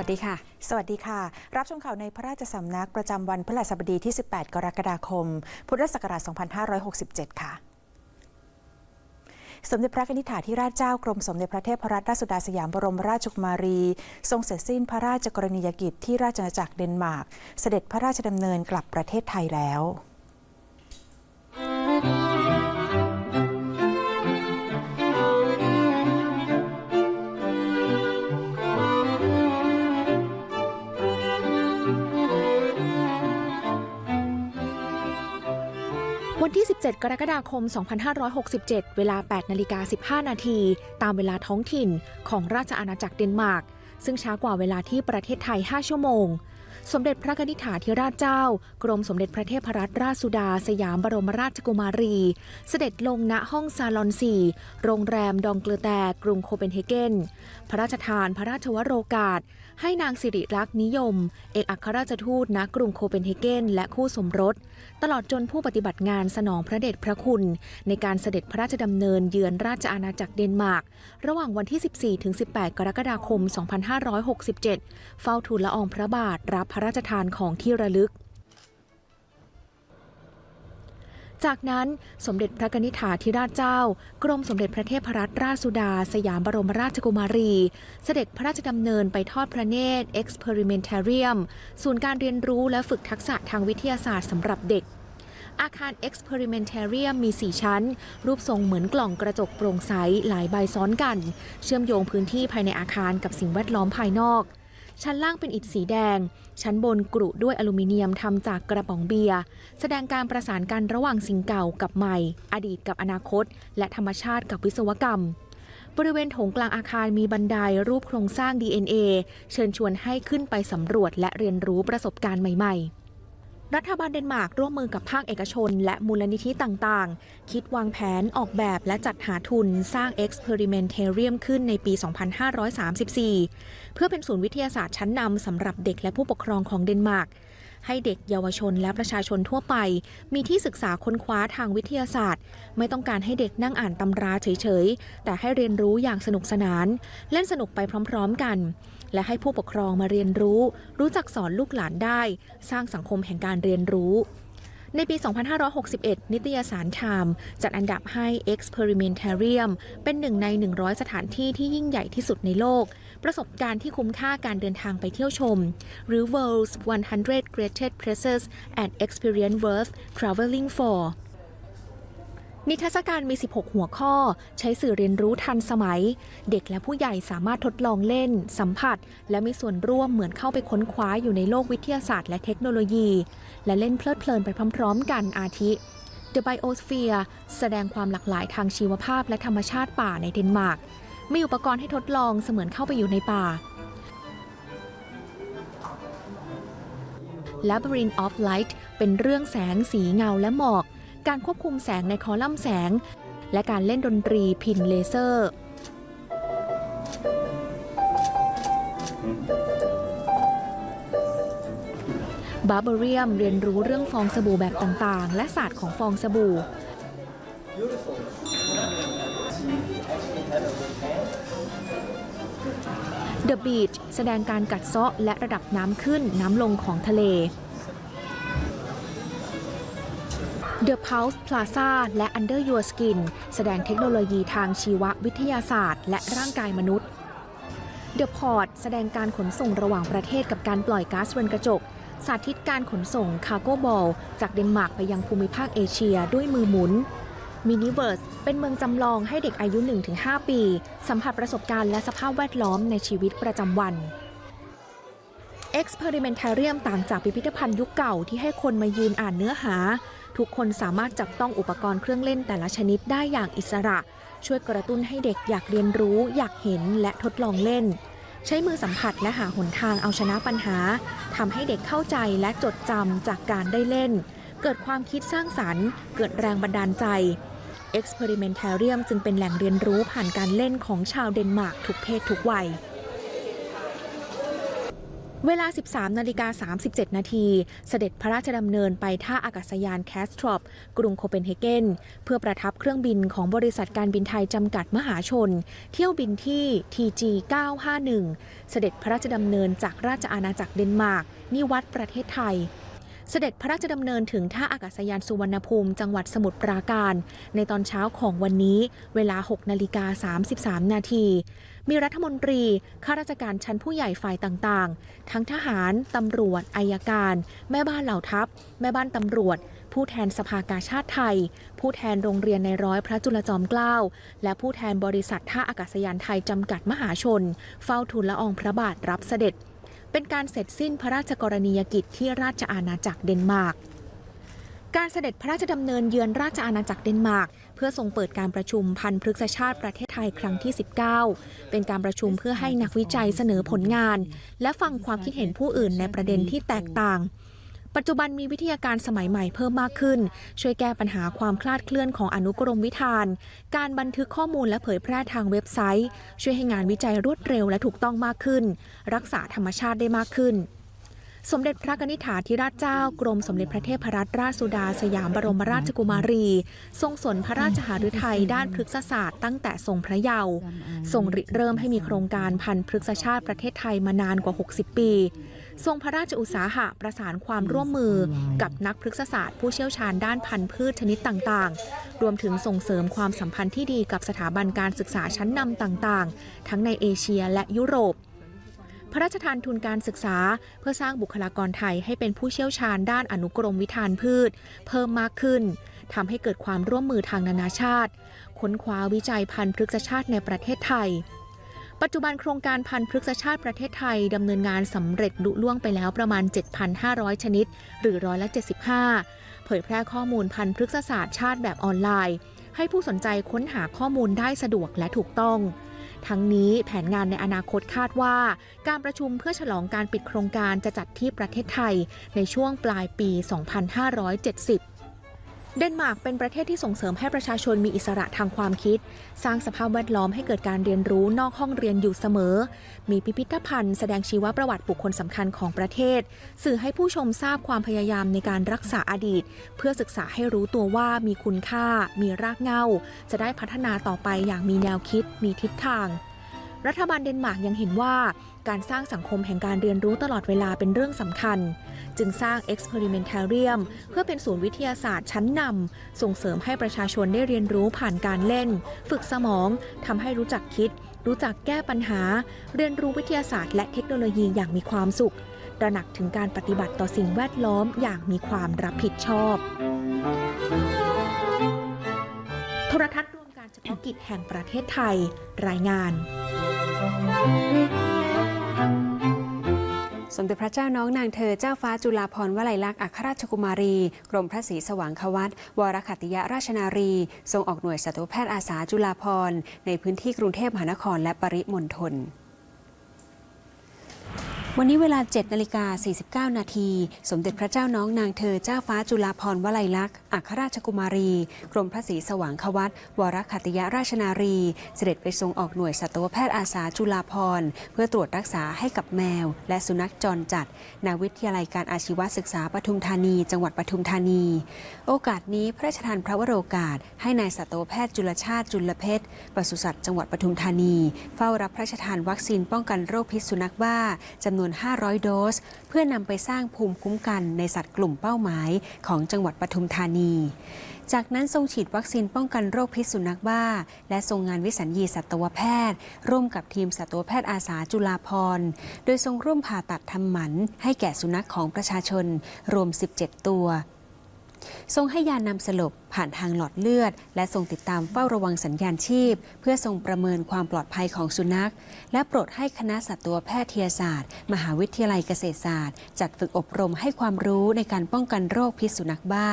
สวัสดีค่ะ สวัสดีค่ะ รับชมข่าวในพระราชสำนักประจำวันพฤหัสบดีที่ 18 กรกฎาคม พุทธศักราช 2567 ค่ะสมเด็จพระนิธิถาธิราชเจ้ากรมสมเด็จพระเทพรัตนราชสุดาสยามบรมราชกุมารี ทรงเสร็จสิ้นพระราชกรณียกิจที่ราชอาณาจักรเดนมาร์ก เสด็จพระราชดำเนินกลับประเทศไทยแล้ว วันที่ 17 กรกฎาคม 2567 เวลา 8 นาฬิกา 15 นาที ตามเวลาท้องถิ่นของราชอาณาจักรเดนมาร์ก ซึ่งช้ากว่าเวลาที่ประเทศไทย 5 ชั่วโมง สมเด็จพระนิษฐาธิราชเจ้า กรมสมเด็จพระเทพรัตนราชสุดา สยามบรมราชกุมารี เสด็จลงณห้องซาลอน4โรงแรมดองเกลอแตกรุงโคเปนเฮเกน พระราชทานพระราชวโรกาส ให้นางสิริรักษ์นิยม เอกอัครราชทูตณกรุงโคเปนเฮเกนและคู่สมรส ตลอดจนผู้ปฏิบัติงานสนองพระเดชพระคุณ ในการเสด็จพระราชดำเนินเยือนราชอาณาจักรเดนมาร์ก ระหว่างวันที่ 14ถึง18 กรกฎาคม 2567 เฝ้าทูลละอองพระบาทรับพระราชทานของที่ระลึก จากนั้นสมเด็จพระกนิษฐาธิราชเจ้า กรมสมเด็จพระเทพรัตนราชสุดา สยามบรมราชกุมารี เสด็จพระราชดำเนินไปทอดพระเนตร Experimentarium ศูนย์การเรียนรู้และฝึกทักษะทางวิทยาศาสตร์สำหรับเด็ก อาคาร Experimentarium มี 4 ชั้น รูปทรงเหมือนกล่องกระจกโปร่งใสหลายใบซ้อนกัน เชื่อมโยงพื้นที่ภายในอาคารกับสิ่งแวดล้อมภายนอก ชั้นล่างเป็นอิฐสีแดง ชั้นบนกรุด้วยอลูมิเนียมทำจากกระป๋องเบียร์แสดงการประสานกันระหว่างสิ่งเก่ากับใหม่ อดีตกับอนาคต และธรรมชาติกับวิศวกรรม บริเวณโถงกลางอาคารมีบันไดรูปโครงสร้าง DNA เชิญชวนให้ขึ้นไปสำรวจและเรียนรู้ประสบการณ์ใหม่ ๆ รัฐบาลเดนมาร์กร่วมมือกับภาคเอกชน และมูลนิธิต่างๆ คิดวางแผนออกแบบและจัดหาทุนสร้าง Experimentarium ขึ้นในปี 2534 เพื่อเป็นศูนย์วิทยาศาสตร์ชั้นนำสำหรับเด็กและผู้ปกครองของเดนมาร์กให้เด็กเยาวชนและประชาชนทั่วไป มีที่ศึกษาค้นคว้าทางวิทยาศาสตร์ ไม่ต้องการให้เด็กนั่งอ่านตำราเฉยๆ แต่ให้เรียนรู้อย่างสนุกสนาน เล่นสนุกไปพร้อม ๆ กัน และให้ผู้ปกครองมาเรียนรู้ รู้จักสอนลูกหลานได้ สร้างสังคมแห่งการเรียนรู้ ในปี 2561 นิตยสารไทม์จัดอันดับให้ Experimentarium เป็นหนึ่งใน 100 สถานที่ที่ยิ่งใหญ่ที่สุดในโลก ประสบการณ์ที่คุ้มค่าการเดินทางไปเที่ยวชม หรือ World's 100 Greatest Places and Experience Worth Traveling for นิทรรศการมี 16 หัวข้อ ใช้สื่อเรียนรู้ทันสมัย เด็กและผู้ใหญ่สามารถทดลองเล่น สัมผัส และมีส่วนร่วมเหมือนเข้าไปค้นคว้าอยู่ในโลกวิทยาศาสตร์และเทคโนโลยี และเล่นเพลิดเพลินไปพร้อมๆ กันอาทิ The Biosphere แสดงความหลากหลายทางชีวภาพและธรรมชาติป่าในเดนมาร์ก มีอุปกรณ์ให้ทดลองเสมือนเข้าไปอยู่ในป่า Labyrinth of Light เป็นเรื่องแสงสีเงาและหมอก การควบคุมแสงในคอลัมน์แสง และการเล่นดนตรีพินเลเซอร์บาร์เบเรียมเรียนรู้เรื่องฟองสบู่แบบต่างๆ และศาสตร์ของฟองสบู่ The Beach แสดงการกัดเซาะและระดับน้ำขึ้นน้ำลงของทะเล The Pulse Plaza และ Under Your Skin แสดงเทคโนโลยีทางชีววิทยาศาสตร์ และร่างกายมนุษย์เดอะพอร์ตแสดงการขนส่งระหว่างประเทศกับการปล่อยก๊าซเรือนกระจก สาธิตการขนส่งคาร์โกบอล จากเดนมาร์กไปยังภูมิภาคเอเชียด้วยมือหมุนมินิเวิร์สเป็นเมืองจำลองให้เด็กอายุ 1-5 ปี สัมผัสประสบการณ์และสภาพแวดล้อมในชีวิตประจำวัน Experimentarium ต่างจากพิพิธภัณฑ์ยุคเก่าที่ให้คนมายืนอ่านเนื้อหา ทุกคนสามารถจับต้องอุปกรณ์เครื่องเล่นแต่ละชนิดได้อย่างอิสระ ช่วยกระตุ้นให้เด็กอยากเรียนรู้ อยากเห็นและทดลองเล่น ใช้มือสัมผัสและหาหนทางเอาชนะปัญหาทำให้เด็กเข้าใจและจดจำจากการได้เล่น เกิดความคิดสร้างสรรค์ เกิดแรงบันดาลใจ Experimentarium จึงเป็นแหล่งเรียนรู้ผ่านการเล่นของชาวเดนมาร์กทุกเพศทุกวัย เวลา 13 นาฬิกา 37 นาที เสด็จพระราชดำเนินไปท่าอากาศยานแคสทรอปกรุงโคเปนเฮเกน เพื่อประทับเครื่องบินของบริษัทการบินไทยจำกัดมหาชน เที่ยวบินที่ TG 951 เสด็จพระราชดำเนินจากราชอาณาจักรเดนมาร์ก นิวัตประเทศไทย เสด็จพระราชดำเนินถึงท่าอากาศยานสุวรรณภูมิ จังหวัดสมุทรปราการ ในตอนเช้าของวันนี้ เวลา 6 นาฬิกา 33 นาที มีรัฐมนตรี ข้าราชการชั้นผู้ใหญ่ฝ่ายต่างๆ ทั้งทหาร ตำรวจ อายการ แม่บ้านเหล่าทัพ แม่บ้านตำรวจ ผู้แทนสภากาชาติไทย ผู้แทนโรงเรียนในร้อยพระจุลจอมเกล้า และผู้แทนบริษัทท่าอากาศยานไทยจำกัดมหาชน เฝ้าทูลละอองพระบาทรับเสด็จ เป็นการเสร็จสิ้นพระราชกรณียกิจที่ราชอาณาจักรเดนมาร์ก การเสด็จพระราชดำเนินเยือนราชอาณาจักรเดนมาร์กเพื่อทรงเปิดการประชุมพันธุ์พฤกษชาติประเทศไทยครั้งที่ 19 เป็นการประชุมเพื่อให้นักวิจัยเสนอผลงาน และฟังความคิดเห็นผู้อื่นในประเด็นที่แตกต่าง ปัจจุบันมีวิทยาการสมัยใหม่เพิ่มมากขึ้น ช่วยแก้ปัญหาความคลาดเคลื่อนของอนุกรมวิธาน การบันทึกข้อมูลและเผยแพร่ทางเว็บไซต์ ช่วยให้งานวิจัยรวดเร็วและถูกต้องมากขึ้น รักษาธรรมชาติได้มากขึ้น สมเด็จพระนิษฐาธิราชเจ้ากรมสมเด็จพระเทพรัตนราชสุดาสยามบรมราชกุมารี ทรงสนพระราชหฤทัยด้านพฤกษศาสตร์ตั้งแต่ทรงพระเยาว์ทรงริเริ่มให้มีโครงการพันพฤกษชาติประเทศไทยมานานกว่า 60 ปี ทรงพระราชอุตสาหะประสานความร่วมมือกับนักพฤกษศาสตร์ผู้เชี่ยวชาญด้านพันธุ์พืชชนิดต่างๆ รวมถึงส่งเสริมความสัมพันธ์ที่ดีกับสถาบันการศึกษาชั้นนำต่างๆ ทั้งในเอเชียและยุโรป พระราชทานทุนการศึกษา เพื่อสร้างบุคลากรไทยให้เป็นผู้เชี่ยวชาญด้านอนุกรมวิธานพืช เพิ่มมากขึ้นทำให้เกิดความร่วมมือทางนานาชาติ ค้นคว้าวิจัยพันธุ์พฤกษชาติในประเทศไทย ปัจจุบันโครงการพันธุ์พฤกษชาติประเทศไทยดำเนินงานสำเร็จลุล่วงไปแล้วประมาณ 7,500 ชนิด หรือร้อยละ75 เผยแพร่ข้อมูลพันธุ์พฤกษศาสตร์ชาติแบบออนไลน์ ให้ผู้สนใจค้นหาข้อมูลได้สะดวกและถูกต้อง ทั้งนี้แผนงานในอนาคตคาดว่า การประชุมเพื่อฉลองการปิดโครงการจะจัดที่ประเทศไทยในช่วงปลายปี 2570 เดนมาร์กเป็นประเทศที่ส่งเสริมให้ประชาชนมีอิสระทางความคิด สร้างสภาพแวดล้อมให้เกิดการเรียนรู้นอกห้องเรียนอยู่เสมอ มีพิพิธภัณฑ์แสดงชีวประวัติบุคคลสำคัญของประเทศ สื่อให้ผู้ชมทราบความพยายามในการรักษาอดีต เพื่อศึกษาให้รู้ตัวว่ามีคุณค่า มีรากเหง้า จะได้พัฒนาต่อไปอย่างมีแนวคิด มีทิศทาง รัฐบาลเดนมาร์กยังเห็นว่า การสร้างสังคมแห่งการเรียนรู้ตลอดเวลาเป็นเรื่องสำคัญ จึงสร้าง Experimentarium เพื่อเป็นศูนย์วิทยาศาสตร์ชั้นนำส่งเสริมให้ประชาชนได้เรียนรู้ผ่านการเล่น ฝึกสมองทำให้รู้จักคิด รู้จักแก้ปัญหา เรียนรู้วิทยาศาสตร์และเทคโนโลยีอย่างมีความสุขตระหนักถึงการปฏิบัติต่อสิ่งแวดล้อมอย่างมีความรับผิดชอบ โทรทัศน์ ฉพาะกิจแห่งประเทศไทย รายงาน สมเด็จพระเจ้าน้องนางเธอเจ้าฟ้าจุฬาภรณ์วลัยลักษณ์อัครราชกุมารี กรมพระศรีสว่างควัตวรคัตติยราชนารี ทรงออกหน่วยสัตวแพทย์อาสาจุฬาภรณ์ในพื้นที่กรุงเทพมหานครและปริมณฑล วันนี้เวลา 7นาฬิกา49 นาที สมเด็จพระเจ้าน้องนางเธอเจ้าฟ้าจุฬาภรณ์วลัยลักษณ์อัครราชกุมารี กรมพระศรีสว่างควัตวรขัตติยราชนารี เสด็จไปทรงออกหน่วยสัตวแพทย์อาสาจุฬาภรณ์เพื่อตรวจรักษาให้กับแมว และสุนัขจรจัดณวิทยาลัยการอาชีวศึกษาปทุมธานี จังหวัดปทุมธานี โอกาสนี้พระราชทานพระวโรกาส ให้นายสัตวแพทย์จุลชาติจุลเพชรปศุสัตว์จังหวัดปทุมธานี เฝ้ารับพระราชทานวัคซีนป้องกันโรคพิษสุนัขบ้าจำนวนวน 500 โดส เพื่อนำไปสร้างภูมิคุ้มกันในสัตว์กลุ่มเป้าหมายของจังหวัดปทุมธานี จากนั้นทรงฉีดวัคซีนป้องกันโรคพิษสุนัขบ้า และทรงงานวิสัญญีสัตวแพทย์ ร่วมกับทีมสัตวแพทย์อาสาจุฬาพรโดยทรงร่วมผ่าตัดทำหมันให้แก่สุนัขของประชาชนรวม 17 ตัว ทรงให้ยานำสลบผ่านทางหลอดเลือด และทรงติดตามเฝ้าระวังสัญญาณชีพ เพื่อทรงประเมินความปลอดภัยของสุนัข และโปรดให้คณะสัตวแพทยศาสตร์ มหาวิทยาลัยเกษตรศาสตร์ จัดฝึกอบรมให้ความรู้ในการป้องกันโรคพิษสุนัขบ้า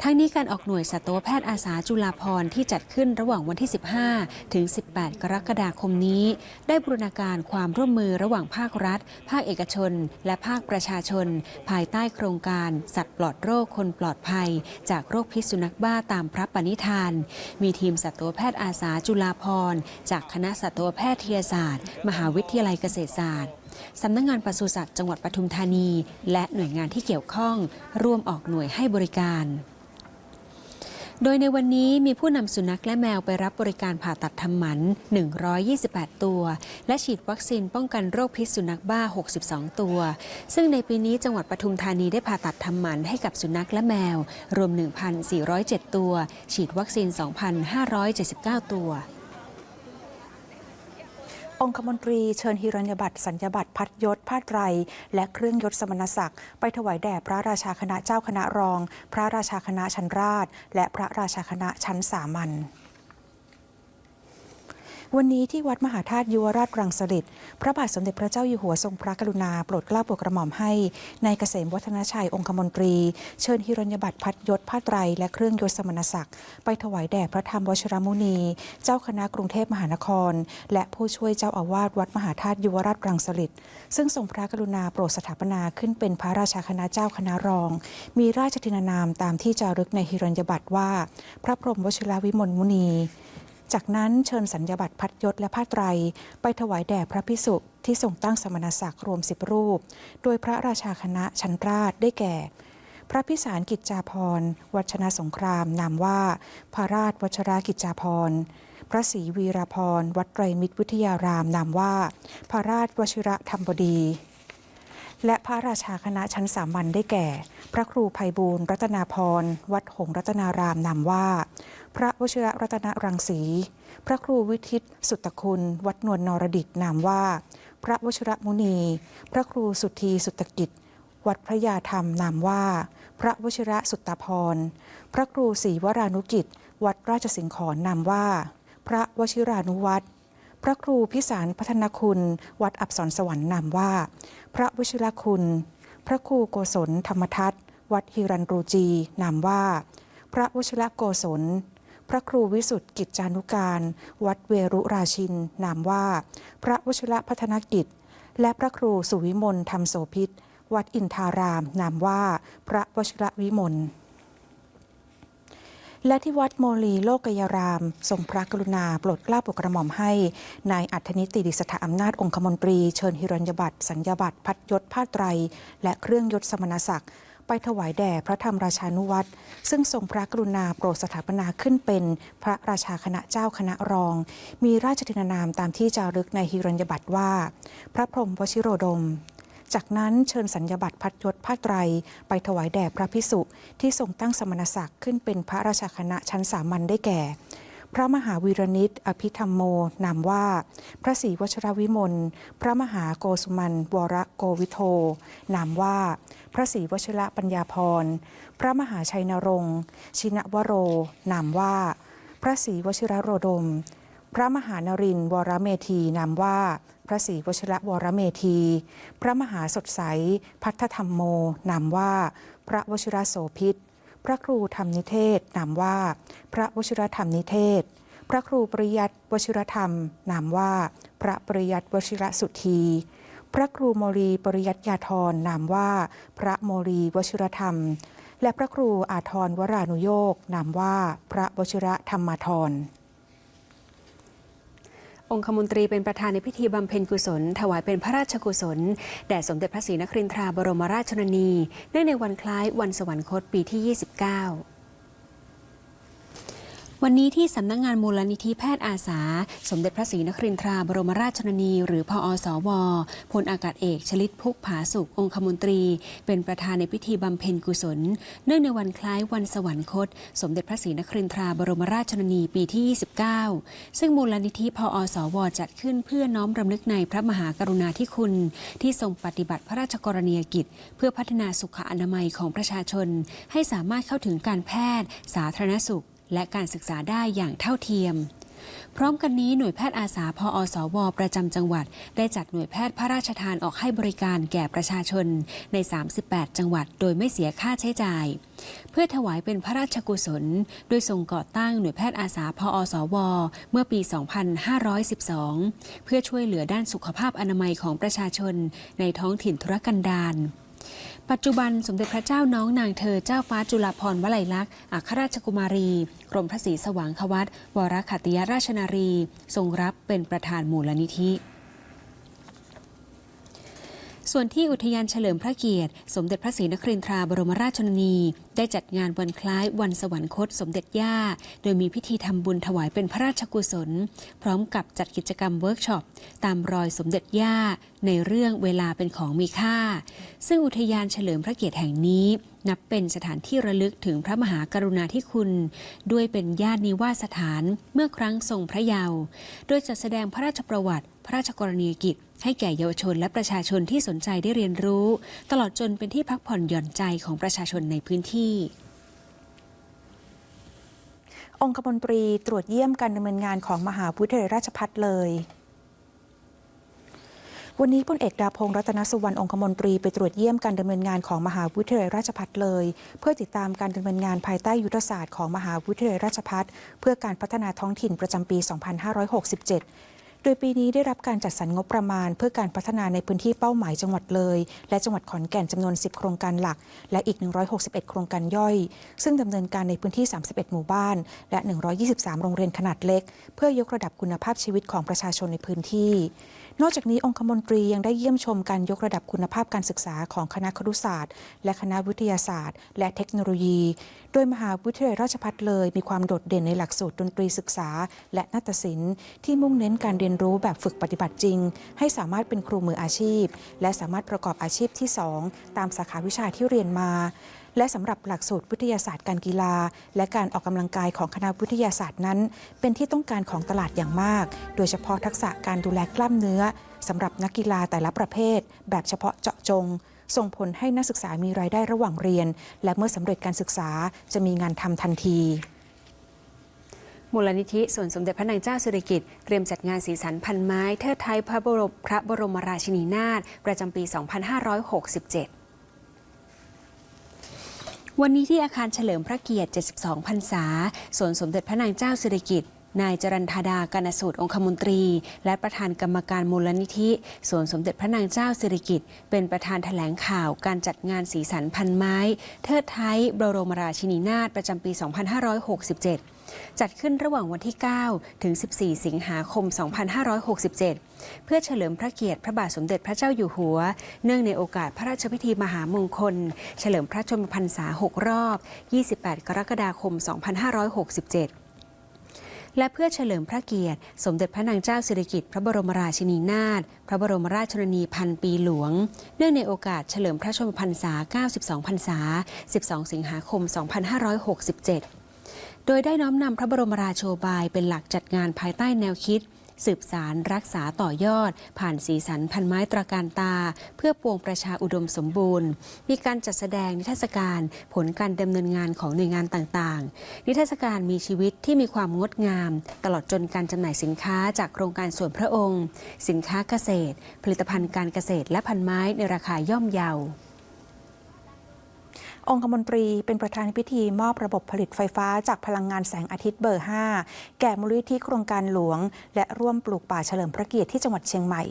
ทั้งนี้การออกหน่วยสัตวแพทย์อาสาจุฬาภรที่จัดขึ้นระหว่างวันที่ 15 ถึง 18 กรกฎาคมนี้ ได้บูรณาการความร่วมมือระหว่างภาครัฐ ภาคเอกชน และภาคประชาชน ภายใต้โครงการ สัตว์ปลอดโรคคนปลอดภัย จากโรคพิษสุนัขบ้าตามพระปณิธาน มีทีมสัตวแพทย์อาสาจุฬาภรจากคณะสัตวแพทยศาสตร์ มหาวิทยาลัยเกษตรศาสตร์สำนักงงานปศุสัตว์จังหวัดปทุมธานี และหน่วยงานที่เกี่ยวข้อง ร่วมออกหน่วยให้บริการ โดยในวันนี้มีผู้นำสุนัขและแมวไปรับบริการผ่าตัดทำหมัน 128 ตัว และฉีดวัคซีนป้องกันโรคพิษสุนัขบ้า 62 ตัว ซึ่งในปีนี้จังหวัดปทุมธานีได้ผ่าตัดทำหมันให้กับสุนัขและแมว รวม 1,407 ตัว ฉีดวัคซีน 2,579 ตัว องคมนตรีเชิญฮิรัญญบัตรสัญญบัตรพัดยศผ้าไตร และเครื่องยศสมณศักดิ์ไปถวายแด่พระราชาคณะเจ้าคณะรอง พระราชาคณะชั้นราช และพระราชาคณะชั้นสามัญ วันนี้ที่วัดมหาธาตุยุวราชรังสฤษพระบาทสมเด็จพระเจ้าอยู่หัวทรงพระกรุณาโปรดเกล้าโปรดกระหม่อมให้ในเกษมวัฒนชัยองคมนตรี เชิญฮิรัญญบัตรพัดยศผ้าไตร และเครื่องยศสมณศักดิ์ ไปถวายแด่พระธรรมวชรมุนี เจ้าคณะกรุงเทพมหานคร และผู้ช่วยเจ้าอาวาสวัดมหาธาตุยุวราชรังสฤษซึ่งทรงพระกรุณาโปรดสถาปนาขึ้นเป็นพระราชาคณะเจ้าคณะรอง มีราชทินานามตามที่จารึกในฮิรัญญบัตรว่า พระพรหมวชิรวิมลมุนี จากนั้นเชิญสัญญบัตรพัดยศและผ้าไตร ไปถวายแด่พระพิสุที่ทรงตั้งสมณศักดิ์รวมสิบรูป โดยพระราชาคณะชั้นราชได้แก่ พระพิสารกิจจาภรวัชนะสงคราม นามว่า พระราชวัชรากิจจาภรพระศรีวีราภรวัดไตรมิตรวิทยาราม นามว่า พระราชวชิระธรรมบดี และพระราชาคณะชั้นสามัญได้แก่ พระครูภัยบูรณ์รัตนาพร วัดหงรัตนาราม นามว่า พระวชิระรัตนรังสี พระครูวิทิตสุตคุณ วัดนวลนรดิตนามว่า พระวชิระมุนี พระครูสุธีสุตตกิจ วัดพระยาธรรมนามว่า พระวชิระสุตตพร พระครูศรีวรานุกิจ วัดราชสิงห์ขอนนามว่า พระวชิรานุวัตรพระครูพิสารพัฒนคุณ วัดอับสรสวรรค์นามว่า พระวชิรคุณ พระครูโกศลธรรมทัตวัดฮิรันรูจีนามว่า พระวชิรโกศล ระครูวิสุทธิกิจจานุการ วัดเวรุราชิน นามว่า พระวชิระพัฒนกิจ และพระครูสุวิมลธรรมโสพิษ วัดอินทาราม นามว่า พระวชิรวิมลและที่วัดโมลีโลกยาราม ทรงพระกรุณาโปรดเกล้าโปรดกระหม่อมให้ นายอัธนิติดิสถาอำนาจองคมนตรี เชิญฮิรัญญบัตรสัญญบัตรพัดยศผ้าไตร และเครื่องยศสมณศักดิ์ ไปถวายแด่พระธรรมราชานุวัตรซึ่งทรงพระกรุณาโปรดสถาปนาขึ้นเป็นพระราชาคณะเจ้าคณะรอง มีราชทินานามตามที่จารึกในฮิรัญญบัตรว่า พระพรหมวชิโรดมจากนั้นเชิญสัญญบัตรพัดยศผ้าไตร ไปถวายแด่พระพิสุที่ทรงตั้งสมณศักดิ์ขึ้นเป็นพระราชาคณะชั้นสามัญได้แก่ พระมหาวีรนิตอภิธรรมโม นามว่า พระศรีวชรวิมล พระมหาโกสุมันวรโกวิโท นามว่า พระศรีวชระปัญญาพร พระมหาชัยนรงค์ชินวโร นามว่า พระศรีวชิรโรดม พระมหานรินวรเมธี นามว่า พระศรีวชิระวรเมธี พระมหาสดใส พัฒธรรมโม นามว่า พระวชิระโสพิษ พระครูธรรมนิเทศ นามว่า พระวชิรธรรมนิเทศ พระครูปริยัติวชิรธรรม นามว่า พระปริยัติวชิรสุธี พระครูโมลีปริยัติยาธรนามว่า พระโมลีวชิรธรรม และพระครูอาทรวรานุโยกนามว่า พระวชิระธรรมาธร องคมนตรีเป็นประธานในพิธีบำเพ็ญกุศล ถวายเป็นพระราชกุศล แด่สมเด็จพระศรีนครินทราบรมราชชนนี เนื่องในวันคล้ายวันสวรรคตปีที่ 29 วันนี้ที่สำนักงงานมูลนิธิแพทย์อาสา สมเด็จพระศรีนครินทราบรมราชชนนี หรือพออสวพลอากาศเอก ชลิตพุกผาสุของคมนตรี เป็นประธานในพิธีบำเพ็ญกุศล เนื่องในวันคล้ายวันสวรรคต สมเด็จพระศรีนครินทราบรมราชชนนีปีที่ 29 ซึ่งมูลนิธิพออสวจัดขึ้นเพื่อน้อมรำลึกในพระมหากรุณาธิคุณ ที่ทรงปฏิบัติพระราชกรณียกิจ เพื่อพัฒนาสุขอนามัยของประชาชน ให้สามารถเข้าถึงการแพทย์ สาธารณสุข และการศึกษาได้อย่างเท่าเทียม พร้อมกันนี้หน่วยแพทย์อาสาพออสว ประจำจังหวัด ได้จัดหน่วยแพทย์พระราชทานออกให้บริการแก่ประชาชนใน 38 จังหวัด โดยไม่เสียค่าใช้จ่าย เพื่อถวายเป็นพระราชกุศล โดยทรงก่อตั้งหน่วยแพทย์อาสาพออสว เมื่อปี 2512 เพื่อช่วยเหลือด้านสุขภาพอนามัยของประชาชนในท้องถิ่นธุรกันดาร ปัจจุบันสมเด็จพระเจ้าน้องนางเธอเจ้าฟ้าจุฬาภรณ์วลัยลักษณ์อัครราชกุมารี กรมพระศรีสว่างควัตวรคัตติยราชนารี ทรงรับเป็นประธานมูลนิธิ ส่วนที่อุทยานเฉลิมพระเกียรติ สมเด็จพระศรีนครินทราบรมราชชนนี ได้จัดงานวันคล้ายวันสวรรคตสมเด็จย่า โดยมีพิธีทำบุญถวายเป็นพระราชกุศล พร้อมกับจัดกิจกรรมเวิร์กช็อป ตามรอยสมเด็จย่า ในเรื่องเวลาเป็นของมีค่า ซึ่งอุทยานเฉลิมพระเกียรติแห่งนี้ นับเป็นสถานที่ระลึกถึงพระมหากรุณาธิคุณ ด้วยเป็นญาตินิวาสถานเมื่อครั้งทรงพระเยาว์โดยจัดแสดงพระราชประวัติ พระราชกรณียกิจ ให้แก่เยาวชนและประชาชนที่สนใจได้เรียนรู้ ตลอดจนเป็นที่พักผ่อนหย่อนใจของประชาชนในพื้นที่องคมนตรีตรวจเยี่ยมการดำเนินงานของมหาวิทยาลัยราชภัฏเลย วันนี้พลเอกดาพงศ์รัตนสุวรรณองคมนตรีไปตรวจเยี่ยมการดำเนินงานของมหาวิทยาลัยราชภัฏเลย เพื่อติดตามการดำเนินงานภายใต้ยุทธศาสตร์ของมหาวิทยาลัยราชภัฏเพื่อการพัฒนาท้องถิ่นประจำปี 2567โดยปีนี้ได้รับการจัดสรรงบประมาณ เพื่อการพัฒนาในพื้นที่เป้าหมายจังหวัดเลย และจังหวัดขอนแก่นจำนวน 10 โครงการหลัก และอีก 161 โครงการย่อย ซึ่งดำเนินการในพื้นที่ 31 หมู่บ้าน และ 123 โรงเรียนขนาดเล็ก เพื่อยกระดับคุณภาพชีวิตของประชาชนในพื้นที่ นอกจากนี้องคมนตรียังได้เยี่ยมชมการยกระดับคุณภาพการศึกษาของคณะครุศาสตร์ และคณะวิทยาศาสตร์ และเทคโนโลยี โดยมหาวิทยาลัยราชภัฏเลยมีความโดดเด่นในหลักสูตรดนตรีศึกษา และนาฏศิลป์ที่มุ่งเน้นการเรียนรู้แบบฝึกปฏิบัติจริง ให้สามารถเป็นครูมืออาชีพ และสามารถประกอบอาชีพที่ 2 ตามสาขาวิชาที่เรียนมา และสำหรับหลักสูตรวิทยาศาสตร์การกีฬา และการออกกำลังกายของคณะวิทยาศาสตร์นั้น เป็นที่ต้องการของตลาดอย่างมาก โดยเฉพาะทักษะการดูแลกล้ามเนื้อสำหรับนักกีฬาแต่ละประเภท แบบเฉพาะเจาะจง ส่งผลให้นักศึกษามีรายได้ระหว่างเรียน และเมื่อสำเร็จการศึกษาจะมีงานทำทันทีมูลนิธิส่วนสมเด็จพระนางเจ้าสิริกิติ์เตรียมจัดงานสีสันพันไม้เทิดไทยพระบรมพระบรมราชินีนาถประจำปี 2567 วันนี้ที่อาคารเฉลิมพระเกียรติ 72 พรรษา สวนสมเด็จพระนางเจ้าสิริกิติ์นายจรันธาดากนสูตรองคมนตรี และประธานกรรมการมูลนิธิสวนสมเด็จพระนางเจ้าสิริกิติ์เป็นประธานแถลงข่าวการจัดงานสีสันพันไม้ เทิดไทยบรมราชินีนาถประจำปี 2567 จัดขึ้นระหว่างวันที่ 9 ถึง 14 สิงหาคม 2567 เพื่อเฉลิมพระเกียรติพระบาทสมเด็จพระเจ้าอยู่หัว เนื่องในโอกาสพระราชพิธีมหามงคล เฉลิมพระชนมพรรษา 6 รอบ 28 กรกฎาคม 2567และเพื่อเฉลิมพระเกียรติ สมเด็จพระนางเจ้าสิริกิติ์พระบรมราชินีนาถ พระบรมราชชนนีพันปีหลวง เนื่องในโอกาสเฉลิมพระชนมพรรษา 92 พรรษา 12 สิงหาคม 2567 โดยได้น้อมนำพระบรมราโชบายเป็นหลักจัดงานภายใต้แนวคิด สืบสารรักษาต่อยอด ผ่านสีสันพันไม้ตราการตา เพื่อปวงประชาอุดมสมบูรณ์ มีการจัดแสดงนิทรรศการผลการดำเนินงานของหน่วยงานต่างๆ นิทรรศการมีชีวิตที่มีความงดงาม ตลอดจนการจำหน่ายสินค้าจากโครงการส่วนพระองค์ สินค้าเกษตร ผลิตภัณฑ์การเกษตรและพันไม้ในราคาย่อมเยา องคมนตรีเป็นประธานพิธีมอบระบบผลิตไฟฟ้าจากพลังงานแสงอาทิตย์เบอร์ 5 แก่มูลนิธิโครงการหลวง และร่วมปลูกป่าเฉลิมพระเกียรติที่จังหวัดเชียงใหม่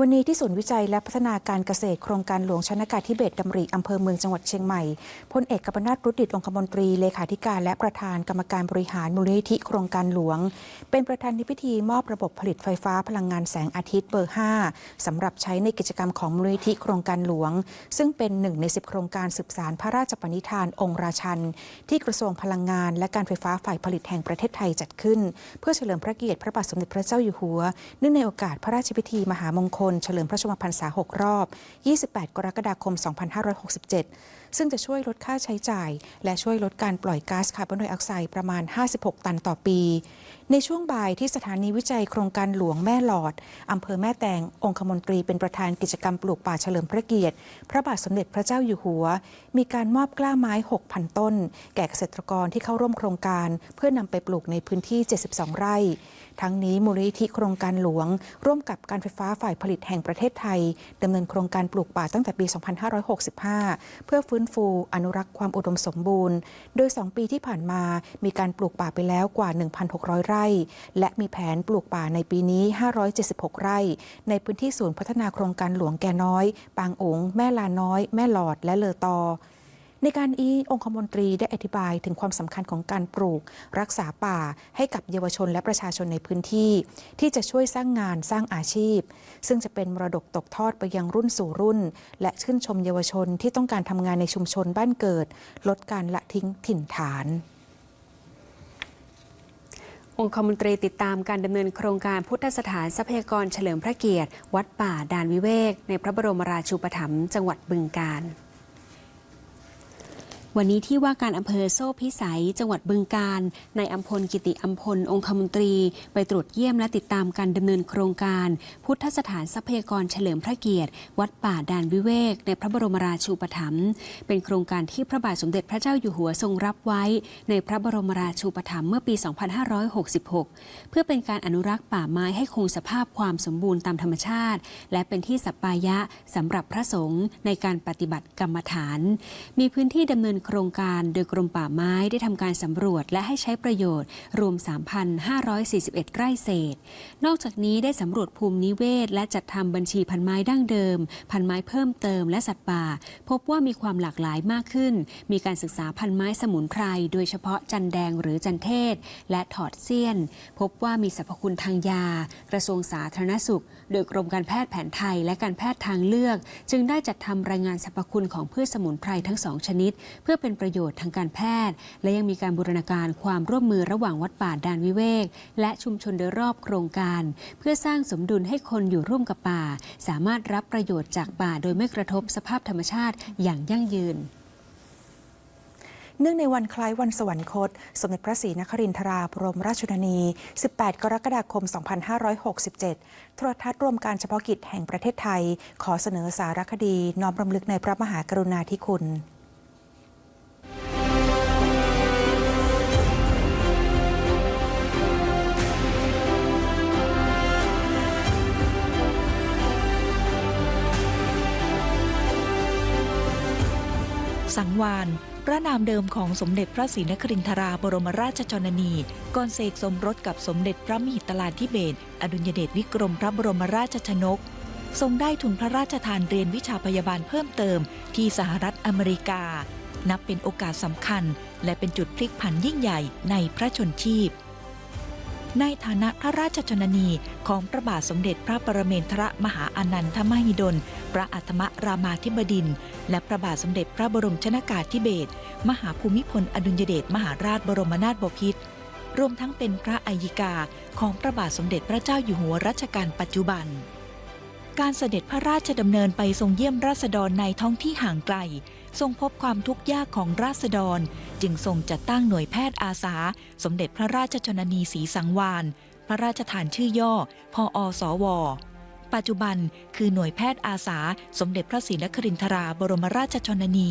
วันนี้ที่ศูนย์วิจัยและพัฒนาการเกษตรโครงการหลวงชนากาธิเบศดำริอำเภอเมืองจังหวัดเชียงใหม่พลเอกกัปนาตรุดิตองคมนตรีเลขาธิการและประธานกรรมการบริหารมูลนิธิโครงการหลวง เป็นประธานในพิธีมอบระบบผลิตไฟฟ้าพลังงานแสงอาทิตย์เบอร์ 5สำหรับใช้ในกิจกรรมของมูลนิธิโครงการหลวง ซึ่งเป็นหนึ่งใน 10 โครงการสืบสารพระราชปณิธานองค์ราชัน ที่กระทรวงพลังงาน และการไฟฟ้าฝ่ายผลิตแห่งประเทศไทยจัดขึ้น เพื่อเฉลิมพระเกียรติพระบาทสมเด็จพระเจ้าอยู่หัวเนื่องในโอกาสพระราชพิธีมหามงคลเฉลิมพระชนมพรรษา 6 รอบ 28 กรกฎาคม 2567 ซึ่งจะช่วยลดค่าใช้จ่าย และช่วยลดการปล่อยก๊าซคาร์บอนไดออกไซด์ประมาณ 56 ตันต่อปี ในช่วงบ่ายที่สถานีวิจัยโครงการหลวงแม่หลอดอำเภอแม่แตงองคมนตรีเป็นประธานกิจกรรมปลูกป่าเฉลิมพระเกียรติ พระบาทสมเด็จพระเจ้าอยู่หัว มีการมอบกล้าไม้ 6,000 ต้น แก่เกษตรกรที่เข้าร่วมโครงการ เพื่อนำไปปลูกในพื้นที่ 72 ไร่ ทั้งนี้มูลนิธิโครงการหลวง ร่วมกับการไฟฟ้าฝ่ายผลิตแห่งประเทศไทยดำเนินโครงการปลูกป่าตั้งแต่ปี 2565 เพื่อฟื้นฟู อนุรักษ์ความอุดมสมบูรณ์ โดย 2 ปีที่ผ่านมามีการปลูกป่าไปแล้วกว่า 1,600 ไร่ และมีแผนปลูกป่าในปีนี้ 576 ไร่ ในพื้นที่ศูนย์พัฒนาโครงการหลวงแก่น้อย ปางองค์แม่ลาน้อย แม่หลอดและเลอตอ ในการนี้องคมนตรีได้อธิบายถึงความสำคัญของการปลูก รักษาป่าให้กับเยาวชนและประชาชนในพื้นที่ ที่จะช่วยสร้างงานสร้างอาชีพ ซึ่งจะเป็นมรดกตกทอดไปยังรุ่นสู่รุ่น และชื่นชมเยาวชนที่ต้องการทำงานในชุมชนบ้านเกิด ลดการละทิ้งถิ่นฐานองคมนตรีติดตามการดำเนินโครงการพุทธสถานทรัพยากรเฉลิมพระเกียรติ วัดป่าดานวิเวก ในพระบรมราชูปถัมภ์จังหวัดบึงกาฬ วันนี้ที่ว่าการอำเภอโซ่พิสัย จังหวัดบึงกาฬในายอัมพลกิติอัมพลองคมนตรี ไปตรวจเยี่ยมและติดตามการดำเนินโครงการ พุทธสถานทรัพยากรเฉลิมพระเกียรติ วัดป่าดานวิเวก ในพระบรมราชูปถัมภ์เป็นโครงการที่พระบาทสมเด็จพระเจ้าอยู่หัวทรงรับไว้ ในพระบรมราชูปถัมภ์เมื่อปี 2566 เพื่อเป็นการอนุรักษ์ป่าไม้ให้คงสภาพความสมบูรณ์ตามธรรมชาติ และเป็นที่สัปปายะสำหรับพระสงฆ์ในการปฏิบัติกรรมฐาน มีพื้นที่ดำเนินโครงการโดยกรมป่าไม้ได้ทำการสำรวจและให้ใช้ประโยชน์ รวม 3,541 ไร่เศษ นอกจากนี้ได้สำรวจภูมินิเวศ และจัดทำบัญชีพันไม้ดั้งเดิม พันไม้เพิ่มเติมและสัตว์ป่า พบว่ามีความหลากหลายมากขึ้น มีการศึกษาพันไม้สมุนไพรโดยเฉพาะจันแดงหรือจันเทศ และถอดเสี้ยน พบว่ามีสรรพคุณทางยา กระทรวงสาธารณสุข โดยกรมการแพทย์แผนไทย และการแพทย์ทางเลือก จึงได้จัดทำรายงานสรรพคุณของพืชสมุนไพรทั้งสองชนิด เพื่อเป็นประโยชน์ทางการแพทย์ และยังมีการบูรณาการความร่วมมือระหว่างวัดป่าดานวิเวก และชุมชนโดยรอบโครงการ เพื่อสร้างสมดุลให้คนอยู่ร่วมกับป่า สามารถรับประโยชน์จากป่าโดยไม่กระทบสภาพธรรมชาติอย่างยั่งยืนเนื่องในวันคล้ายวันสวรรคต สมเด็จพระศรีนครินทราบรมราชชนนี 18 กรกฎาคม 2567 โทรทัศน์รวมการเฉพาะกิจแห่งประเทศไทย ขอเสนอสารคดี น้อมรำลึกในพระมหากรุณาธิคุณ สังวานพระนามเดิมของสมเด็จพระศรีนครินทราบรมราชชนนีก่อนเสกสมรสกับสมเด็จพระมหิตลาธิเบศอดุลยเดชวิกรมพระบรมราชชนก ทรงได้ทุนพระราชทานเรียนวิชาพยาบาลเพิ่มเติมที่สหรัฐอเมริกา นับเป็นโอกาสสำคัญ และเป็นจุดพลิกผันยิ่งใหญ่ในพระชนชีพ ในฐานะพระราชชนนีของพระบาทสมเด็จพระปรเมนทรมหาอานันทมหิดล พระอัตมรามาธิบดิน และพระบาทสมเด็จพระบรมชนากาธิเบศรมหาภูมิพลอดุลยเดชมหาราชบรมนาถบพิตรรวมทั้งเป็นพระอัยกาของพระบาทสมเด็จพระเจ้าอยู่หัวรัชกาลปัจจุบัน การเสด็จพระราชดำเนินไปทรงเยี่ยมราษฎรในท้องที่ห่างไกล ทรงพบความทุกข์ยากของราษฎร จึงทรงจัดตั้งหน่วยแพทย์อาสา สมเด็จพระราชชนนีศรีสังวาน พระราชทานชื่อย่อ พออสว ปัจจุบันคือหน่วยแพทย์อาสา สมเด็จพระศรีนครินทราบรมราชชนนี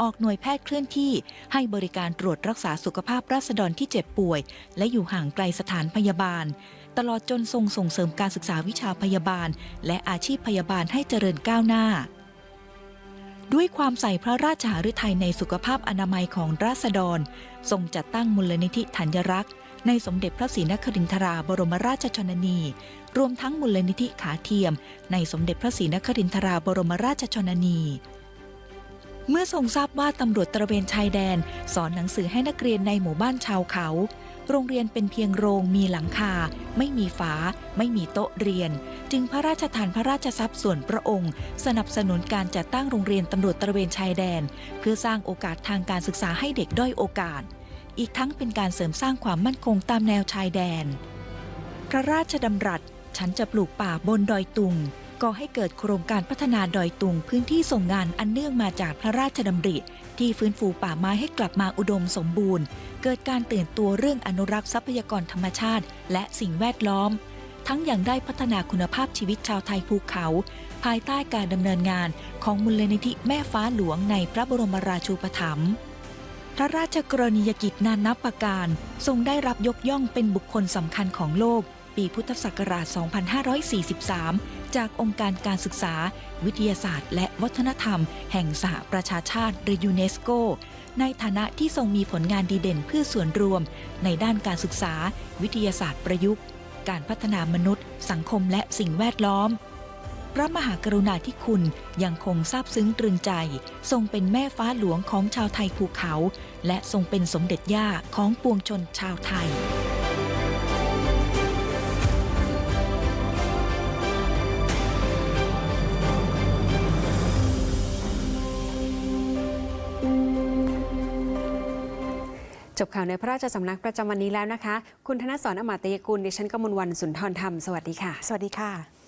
ออกหน่วยแพทย์เคลื่อนที่ให้บริการตรวจรักษาสุขภาพราษฎรที่เจ็บป่วย และอยู่ห่างไกลสถานพยาบาลตลอดจนทรงส่งเสริมการศึกษาวิชาพยาบาล และอาชีพพยาบาลให้เจริญก้าวหน้า ด้วยความใส่พระราชหฤทัยในสุขภาพอนามัยของราษฎร ทรงจัดตั้งมูลนิธิธัญรักษ์ ในสมเด็จพระศรีนครินทราบรมราชชนนี รวมทั้งมูลนิธิขาเทียม ในสมเด็จพระศรีนครินทราบรมราชชนนี เมื่อทรงทราบว่าตำรวจตระเวนชายแดน สอนหนังสือให้นักเรียนในหมู่บ้านชาวเขา โรงเรียนเป็นเพียงโรงมีหลังคา ไม่มีฝา ไม่มีโต๊ะเรียน จึงพระราชทานพระราชทรัพย์ส่วนพระองค์ สนับสนุนการจัดตั้งโรงเรียนตำรวจตระเวนชายแดน เพื่อสร้างโอกาสทางการศึกษาให้เด็กด้อยโอกาส อีกทั้งเป็นการเสริมสร้างความมั่นคงตามแนวชายแดน พระราชดำรัสฉันจะปลูกป่าบนดอยตุง ก่อให้เกิดโครงการพัฒนาดอยตุงพื้นที่ส่งงานอันเนื่องมาจากพระราชดำริ ที่ฟื้นฟูป่าไม้ให้กลับมาอุดมสมบูรณ์ เกิดการตื่นตัวเรื่องอนุรักษ์ทรัพยากรธรรมชาติ และสิ่งแวดล้อม ทั้งยังได้พัฒนาคุณภาพชีวิตชาวไทยภูเขา ภายใต้การดำเนินงานของมูลนิธิแม่ฟ้าหลวงในพระบรมราชูปถัมภ์พระราชกรณียกิจนานับประการ ทรงได้รับยกย่องเป็นบุคคลสำคัญของโลก ปีพุทธศักราช 2543 จากองค์การการศึกษา วิทยาศาสตร์ และวัฒนธรรม แห่งสหประชาชาติหรือยูเนสโก ในฐานะที่ทรงมีผลงานดีเด่นเพื่อส่วนรวม ในด้านการศึกษา วิทยาศาสตร์ประยุกต์ การพัฒนามนุษย์ สังคมและสิ่งแวดล้อม พระมหากรุณาธิคุณยังคงซาบซึ้งตรึงใจ ทรงเป็นแม่ฟ้าหลวงของชาวไทยภูเขา และทรงเป็นสมเด็จย่าของปวงชนชาวไทย บข่าวในพระราชสำนักประจำวันนี้แล้วนะคะ คุณธนสรอมาตยกุลดิฉันกมลวันสุนทรธรรม สวัสดีค่ะ สวัสดีค่ะ